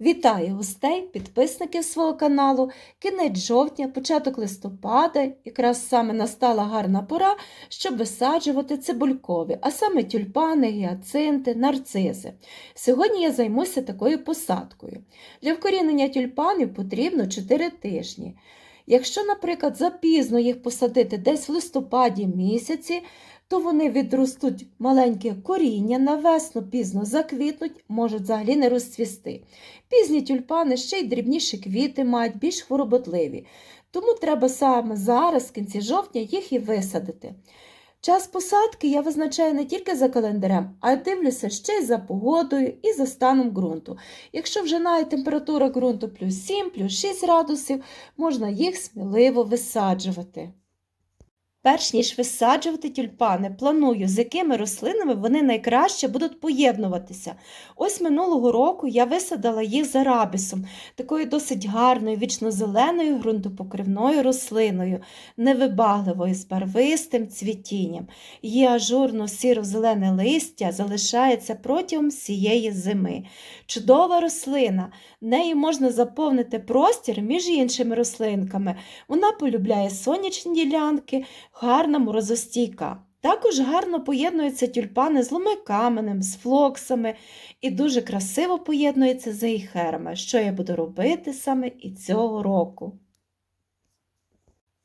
Вітаю гостей, підписників свого каналу. Кінець жовтня, початок листопада, якраз саме настала гарна пора, щоб висаджувати цибулькові, а саме тюльпани, гіацинти, нарцизи. Сьогодні я займуся такою посадкою. Для вкорінення тюльпанів потрібно 4 тижні. Якщо, наприклад, запізно їх посадити десь в листопаді місяці, то вони відростуть маленьке коріння, на весну пізно заквітнуть, можуть взагалі не розцвісти. Пізні тюльпани ще й дрібніші квіти мають, більш хвороботливі. Тому треба саме зараз, в кінці жовтня, їх і висадити. Час посадки я визначаю не тільки за календарем, а й дивлюся ще й за погодою і за станом ґрунту. Якщо вже навіть температура ґрунту плюс 7, плюс 6 градусів, можна їх сміливо висаджувати. Перш ніж висаджувати тюльпани, планую, з якими рослинами вони найкраще будуть поєднуватися. Ось минулого року я висадила їх з арабісом, такою досить гарною вічно-зеленою ґрунтопокривною рослиною, невибагливою з барвистим цвітінням. Її ажурно сіро-зелене листя залишається протягом всієї зими. Чудова рослина, нею можна заповнити простір між іншими рослинками. Вона полюбляє сонячні ділянки, гарна морозостійка. Також гарно поєднуються тюльпани з ломикаменем, з флоксами і дуже красиво поєднуються з ейхерами, що я буду робити саме і цього року.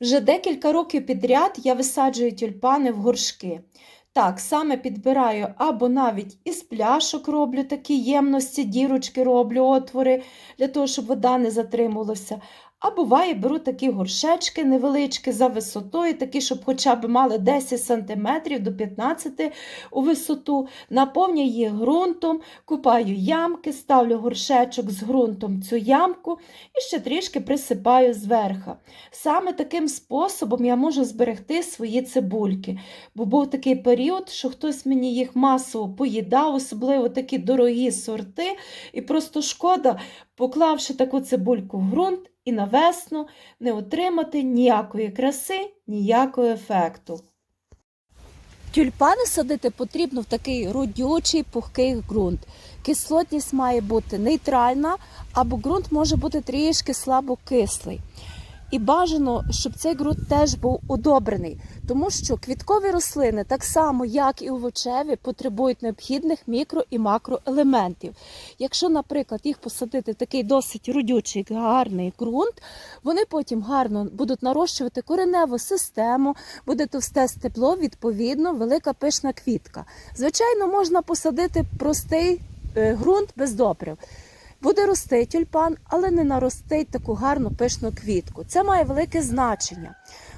Вже декілька років підряд я висаджую тюльпани в горшки. Так, саме підбираю або навіть із пляшок роблю такі ємності, дірочки роблю, отвори для того, щоб вода не затримувалася. А буває, беру такі горшечки невеличкі за висотою, такі, щоб хоча б мали 10 см до 15 у висоту, наповнюю їх ґрунтом, купаю ямки, ставлю горшечок з ґрунтом цю ямку і ще трішки присипаю зверху. Саме таким способом я можу зберегти свої цибульки, бо був такий період, що хтось мені їх масово поїдав, особливо такі дорогі сорти, і просто шкода, поклавши таку цибульку в ґрунт, і на весну не отримати ніякої краси, ніякого ефекту. Тюльпани садити потрібно в такий родючий пухкий ґрунт. Кислотність має бути нейтральна, або ґрунт може бути трішки слабокислий. І бажано, щоб цей ґрунт теж був удобрений, тому що квіткові рослини, так само як і овочеві, потребують необхідних мікро і макроелементів. Якщо, наприклад, їх посадити в такий досить родючий, гарний ґрунт, вони потім гарно будуть нарощувати кореневу систему, буде товсте стебло, відповідно, велика пишна квітка. Звичайно, можна посадити простий е, ґрунт без добрив. Буде рости тюльпан, але не наростить таку гарну пишну квітку. Це має велике значення.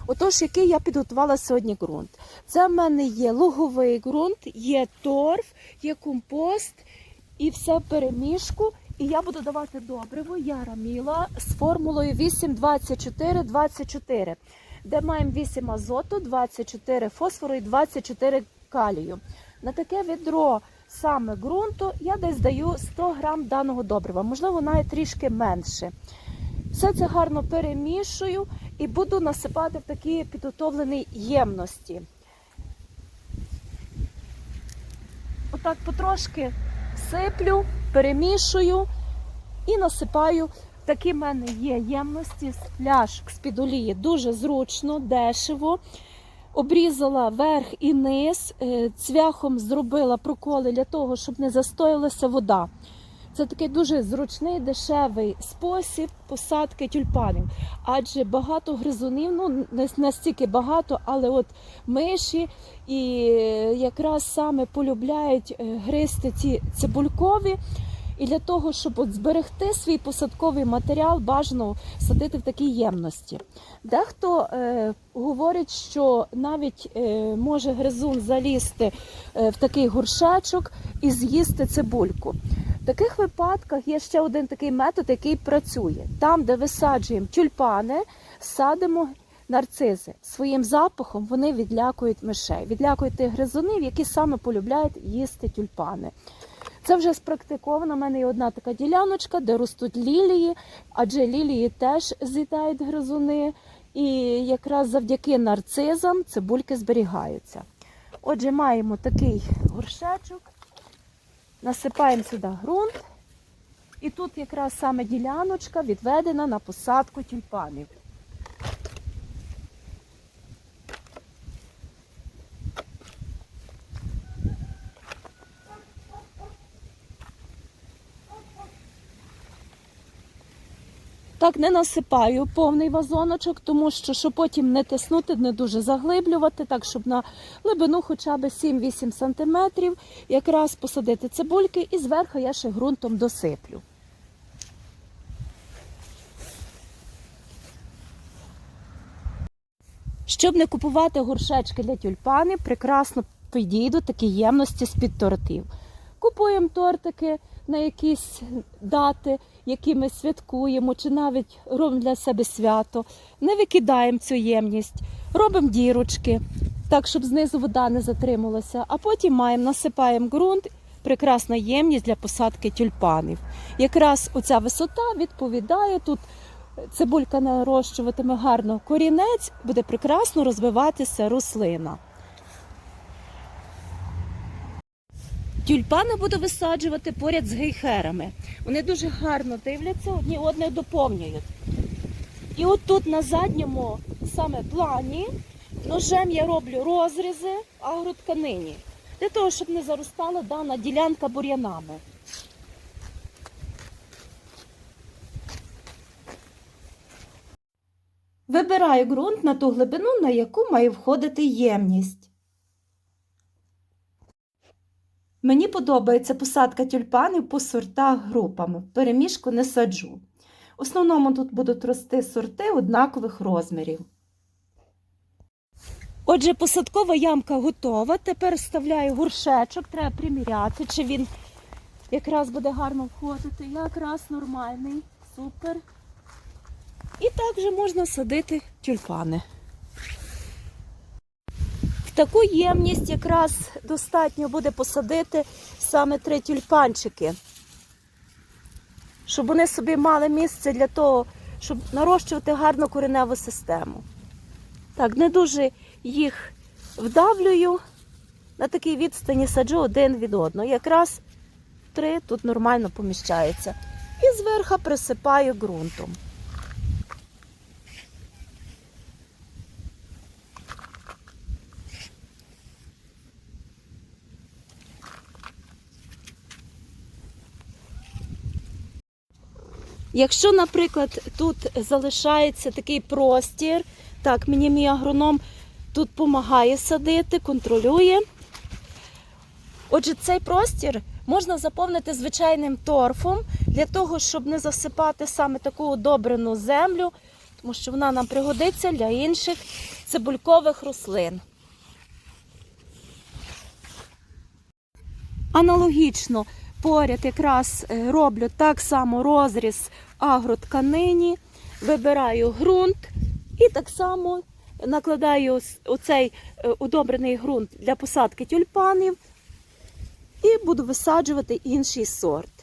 Отож, який я підготувала сьогодні ґрунт. Це в мене є луговий ґрунт, є торф, є компост і все перемішку. І я буду давати добриво яраміла з формулою 8,24,24, де маємо 8 азоту, 24 фосфору і 24 калію. На таке відро саме ґрунту я десь даю 100 грам даного добрива, можливо, навіть трішки менше. Все це гарно перемішую і буду насипати в такі підготовлені ємності. Отак потрошки сиплю, перемішую і насипаю. Такі в мене є ємності з пляшок з-під олії. Дуже зручно, дешево. Обрізала верх і низ, е, цвяхом зробила проколи для того, щоб не застоялася вода. Це такий дуже зручний, дешевий спосіб посадки тюльпанів. Адже багато гризунів, ну не настільки багато, але от миші і якраз саме полюбляють е, гризти ці цибулькові. І для того, щоб от зберегти свій посадковий матеріал, бажано садити в такій ємності. Дехто е, говорить, що навіть е, може гризун залізти е, в такий горшечок і з'їсти цибульку. В таких випадках є ще один такий метод, який працює. Там, де висаджуємо тюльпани, садимо нарцизи. Своїм запахом вони відлякують мишей, відлякують тих гризунів, які саме полюбляють їсти тюльпани. Це вже спрактиковано. У мене є одна така діляночка, де ростуть лілії, адже лілії теж з'їдають гризуни. І якраз завдяки нарцизам цибульки зберігаються. Отже, маємо такий горшечок, насипаємо сюди ґрунт і тут якраз саме діляночка відведена на посадку тюльпанів. Так не насипаю повний вазоночок, тому що щоб потім не тиснути, не дуже заглиблювати, так щоб на глибину хоча б 7-8 см якраз посадити цибульки і зверху я ще ґрунтом досиплю. Щоб не купувати горшечки для тюльпанів, прекрасно підійдуть такі ємності з-під тортів. Купуємо тортики на якісь дати, які ми святкуємо, чи навіть робимо для себе свято. Не викидаємо цю ємність, робимо дірочки, так, щоб знизу вода не затрималася, а потім маємо, насипаємо ґрунт, прекрасна ємність для посадки тюльпанів. Якраз оця висота відповідає тут. Цибулька нарощуватиме гарно корінець, буде прекрасно розвиватися рослина. Тюльпани буду висаджувати поряд з гейхерами. Вони дуже гарно дивляться, одні одне доповнюють. І от тут на задньому саме плані ножем я роблю розрізи агротканині, для того, щоб не заростала дана ділянка бур'янами. Вибираю ґрунт на ту глибину, на яку має входити ємність. Мені подобається посадка тюльпанів по сортах групами. Перемішку не саджу. В основному тут будуть рости сорти однакових розмірів. Отже, посадкова ямка готова. Тепер вставляю горшечок, треба приміряти, чи він якраз буде гарно входити. Якраз нормальний, супер. І також можна садити тюльпани. Таку ємність якраз достатньо буде посадити саме три тюльпанчики, щоб вони собі мали місце для того, щоб нарощувати гарну кореневу систему. Так, не дуже їх вдавлюю, на такій відстані саджу один від одного. Якраз три тут нормально поміщається. І зверху присипаю ґрунтом. Якщо, наприклад, тут залишається такий простір, так, мені мій агроном тут допомагає садити, контролює. Отже, цей простір можна заповнити звичайним торфом для того, щоб не засипати саме таку одобрену землю, тому що вона нам пригодиться для інших цибулькових рослин. Аналогічно поряд якраз е, роблю так само розріз агротканині, вибираю ґрунт і так само накладаю оцей е, удобрений ґрунт для посадки тюльпанів і буду висаджувати інший сорт.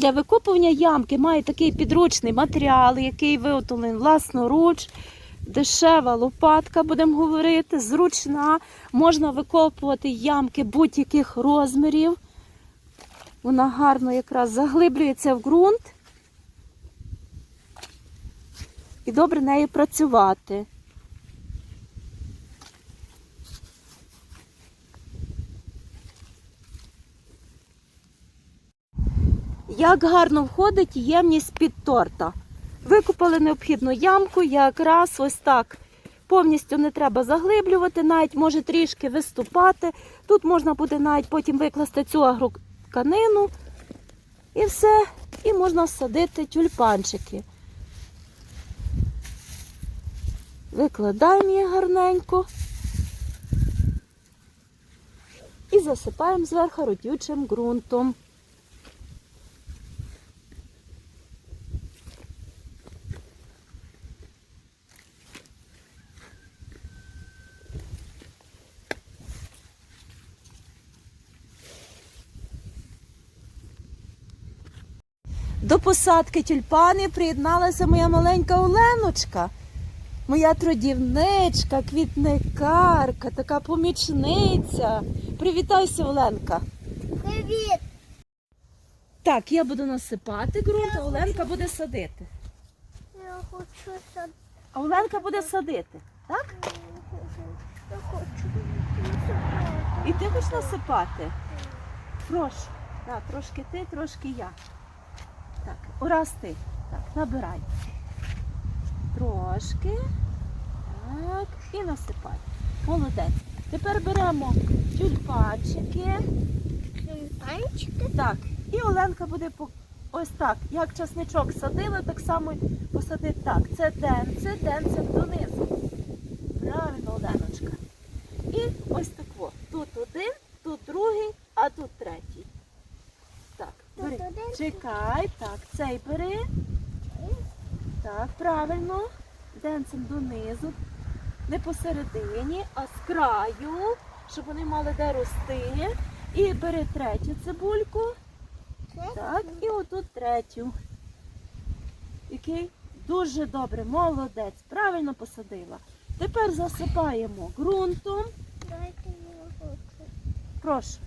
Для викопування ямки має такий підручний матеріал, який виготовлений власноруч. Дешева лопатка, будемо говорити, зручна. Можна викопувати ямки будь-яких розмірів. Вона гарно якраз заглиблюється в ґрунт. І добре нею працювати. Як гарно входить ємність під торта. Викопали необхідну ямку, якраз ось так. Повністю не треба заглиблювати, навіть може трішки виступати. Тут можна буде навіть потім викласти цю агротканину і все. І можна садити тюльпанчики. Викладаємо її гарненько і засипаємо зверху родючим ґрунтом. До посадки тюльпанів приєдналася моя маленька Оленочка. Моя трудівничка, квітникарка, така помічниця. Привітайся, Оленка. Привіт! Так, я буду насипати ґрунт, а Оленка буде садити. Я хочу сад. А Оленка буде садити, так? Я хочу. І ти хочеш насипати? Прошу. Так, трошки ти, трошки я. Так, ураз ти. Так, набирай. Трошки. Так, і насипай. Молодець. Тепер беремо тюльпанчики. Тюльпанчики? Так, і Оленка буде по- ось так. Як часничок садила, так само посадить так. Це денце, денце донизу. Правильно, Оленочка. І ось так. Тут один, тут другий, а тут третій. Так, Тут бери. один. Чекай, так, цей бери. Так, правильно. Денцем донизу. Не посередині, а з краю, щоб вони мали де рости. І бери третю цибульку. Так, і отут третю. Який? Дуже добре, молодець, правильно посадила. Тепер засипаємо ґрунтом. Дайте хочу. Прошу.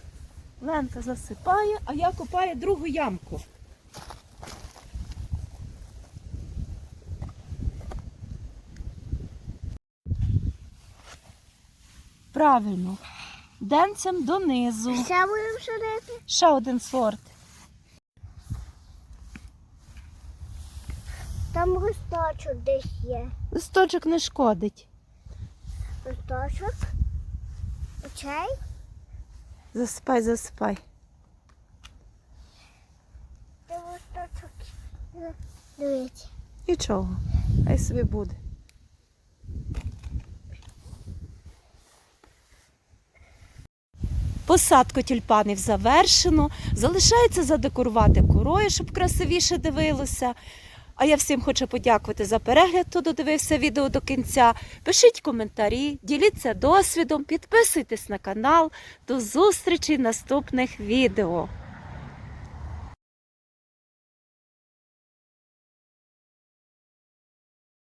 Ленка засипає, а я копаю другу ямку. Правильно. Денцем донизу. Ще будемо садити? Ще один сорт. Там листочок десь є. Листочок не шкодить. Листочок. Очей. Засипай, засипай. Дивіться. Нічого. Хай собі буде. Посадку тюльпанів завершено. Залишається задекорувати корою, щоб красивіше дивилося. А я всім хочу подякувати за перегляд, хто додивився відео до кінця. Пишіть коментарі, діліться досвідом, підписуйтесь на канал. До зустрічі в наступних відео.